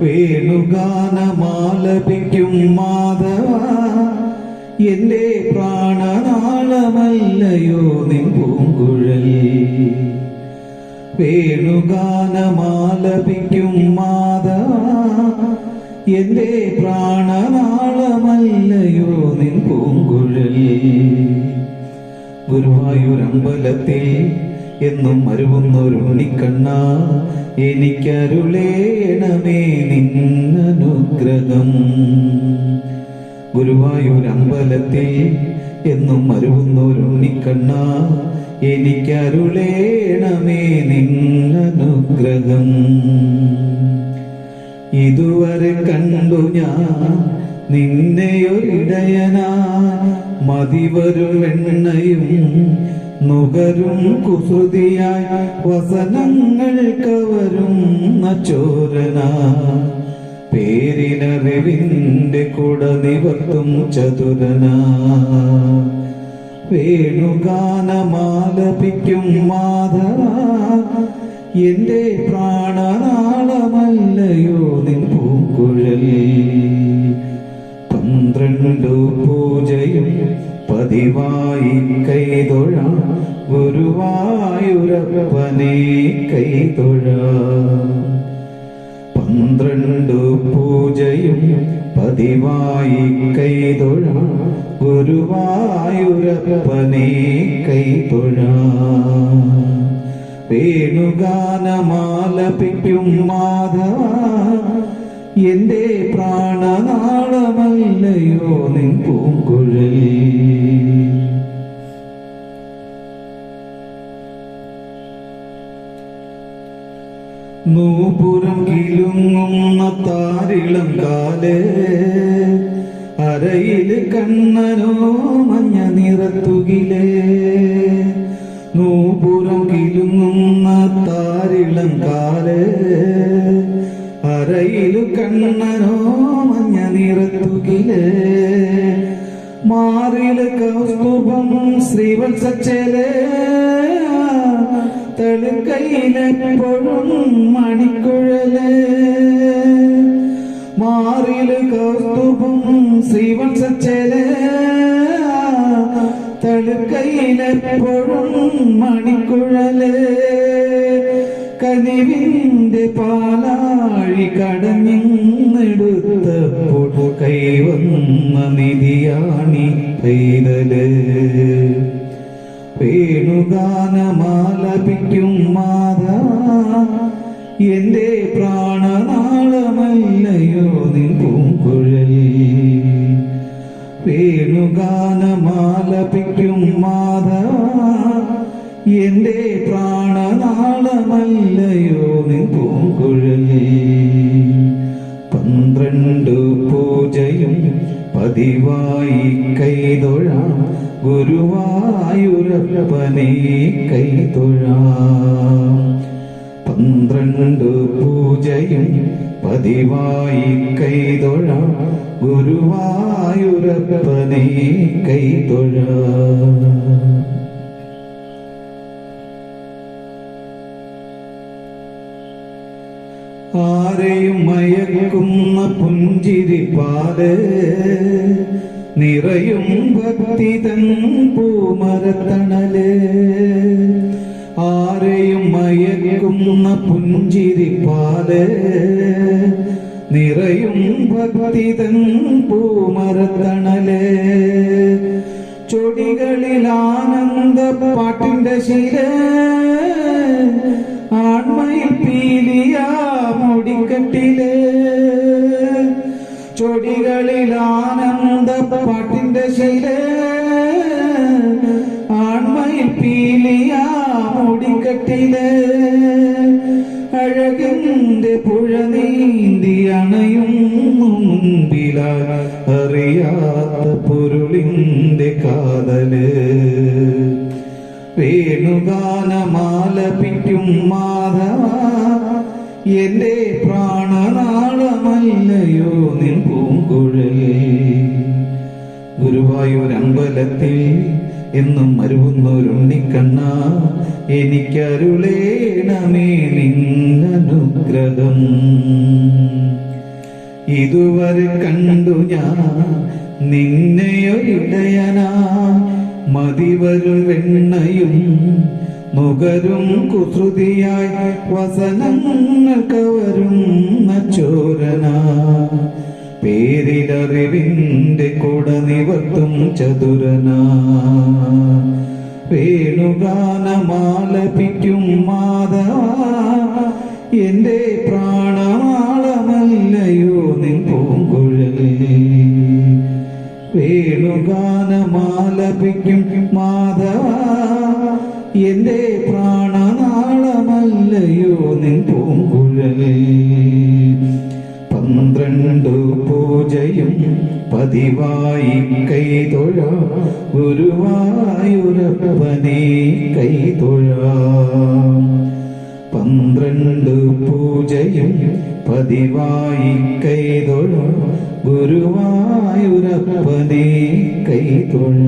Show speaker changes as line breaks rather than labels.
വേണുഗാനമാലപിക്കും മാധവ. എന്റെ പ്രാണനാളമല്ലയോ നിൻ പൂങ്കുഴൽ വേണുഗാനമാലപിക്കും മാധവ. എന്റെ പ്രാണനാളമല്ലയോ നിൻ പൂങ്കുഴൽ ഗുരുവായൂരമ്പലത്തിൽ എന്നും മരുവുന്നൊരുണ്ണിക്കണ്ണ എനിക്കരുളേണമേ നിന്നനുഗ്രഹം. ഗുരുവായൂർ അമ്പലത്തിൽ എന്നും മരുവുന്നൊരുണ്ണിക്കണ്ണ എനിക്കരുളേണമേ നിന്നനുഗ്രഹം. ഇതുവരെ കണ്ടു ഞാൻ നിന്നെയൊരിടയനാ. മതിവരും വെണ്ണയും നുകരും കുസൃതിയായി വസനങ്ങൾ കവരും ചോരന പേരിനറിവിന്റെ കുട നിവർത്തും ചതുരന. വേണുഗാനമാലപിക്കും മാധവ. എന്റെ പ്രാണനാളമല്ലയോ നിൻ പൂക്കുഴൽ. പന്ത്രണ്ടു പൂജയും പതിവായി കൈതൊഴ. ഗുരുവായൂരപ്പനെ കൈതൊഴ. പന്ത്രണ്ടു പൂജയും പതിവായി കൈതൊഴ. ഗുരുവായൂരപ്പനെ കൈതൊഴ. വേണുഗാനമാലപിക്കും മാധവ എന്റെ പ്രാണനാളമല്ലയോ നിൻ പൂങ്കുഴൽ. നൂപുരം കിലുങ്ങുന്ന താരിളം കാലേ അരയിൽ കണ്ണനോ മഞ്ഞ നിറത്തുകിലേ നൂപുരം കിലുങ്ങുന്ന താരിളം കാലേ അരയിൽ കണ്ണനോ മഞ്ഞ നിറത്തുകിലേ മാറിൽ കൗസ്തുഭം ശ്രീവത്സച്ചേലേ തളുക്കയിലെപ്പോഴും മണിക്കുഴൽ. മാറിൽ കൗസ്തുഭം ശ്രീവത്സച്ചേലേ തളുക്കയിലെപ്പോഴും മണിക്കുഴൽ. കനിവിന്റെ പാലാഴി കടഞ്ഞെടുത്തപ്പോൾ കൈവന്ന നിധിയാണി പെയ്തൽ. വേണുഗാനമാലപിക്കും മാതാ. എന്റെ പ്രാണനാളമല്ലയോ നിൻ പൂങ്കുഴലി. വേണുഗാനമാലപിക്കും മാതാ. എന്റെ പ്രാണനാളമല്ലയോ നിൻ പൂങ്കുഴലി. പന്ത്രണ്ട് പൂജയും പതിവായി കൈതൊഴാം. ഗുരുവായൂരപ്പനെ കൈതൊഴാം പന്ത്രണ്ട് പൂജയും പതിവായി കൈതൊഴാം ഗുരുവായൂരപ്പനെ കൈതൊഴാം ആരെയും മയക്കുന്ന പുഞ്ചിരി പാൽ നിറയും ഭക്തി തൻ പൂമരത്തണൽ. ആരെയും മയങ്ങുന്ന പുഞ്ചിരിപ്പാൽ. നിറയും ഭക്തി തൻ പൂമരത്തണൽ. ചൊടികളിൽ ആനന്ദ പാട്ടിന്റെ ശീല. ആൺമയിൽ പീലിയ ചൊടികളിൽ ആനന്ദ പാട്ടിന്റെ ശീല ആൺമയിൽ പീലിയ മുടിക്കെട്ടിൽ അഴകന്റെ പുഴ നീന്തി അണയുന്നു മുൻപിലാൽ അറിയാത്ത പൊരുളിന്റെ കാതൽ. വേണുഗാനമാലപിക്കും മാധവ എന്റെ പ്രാണനാളമല്ലയോ നിൻ പൂങ്കുഴൽ ഗുരുവായൂരമ്പലത്തിൽ എന്നും മരുവുന്നൊരുണ്ണിക്കണ്ണ എനിക്കരുളേണമേ നിന്നനുഗ്രഹം. ഇതുവരെ കണ്ടു ഞാൻ നിന്നെയൊരിടയനാ മതിവരും വെണ്ണയും മുഖരും കുസൃതിയായി വസനങ്ങൾ കവരും ചോരന. പേരിലറിവിന്റെ കൊട നിവർത്തും ചതുരന. വേണുഗാനമാലപിക്കും മാധവ എന്റെ പ്രാണമാളമല്ലയോ നിൻ പൂങ്കുഴലേ. വേണുഗാനമാലപിക്കും മാധവ എന്റെ പ്രാണനാളമല്ലയോ നിൻ പൂങ്കുഴലേ. പന്ത്രണ്ടു പൂജയും പതിവായി കൈതൊഴ ഗുരുവായൂരപ്പനെ കൈതൊഴ പന്ത്രണ്ട് പൂജയും പതിവായി കൈതൊഴ ഗുരുവായൂരപ്പനെ കൈതൊഴ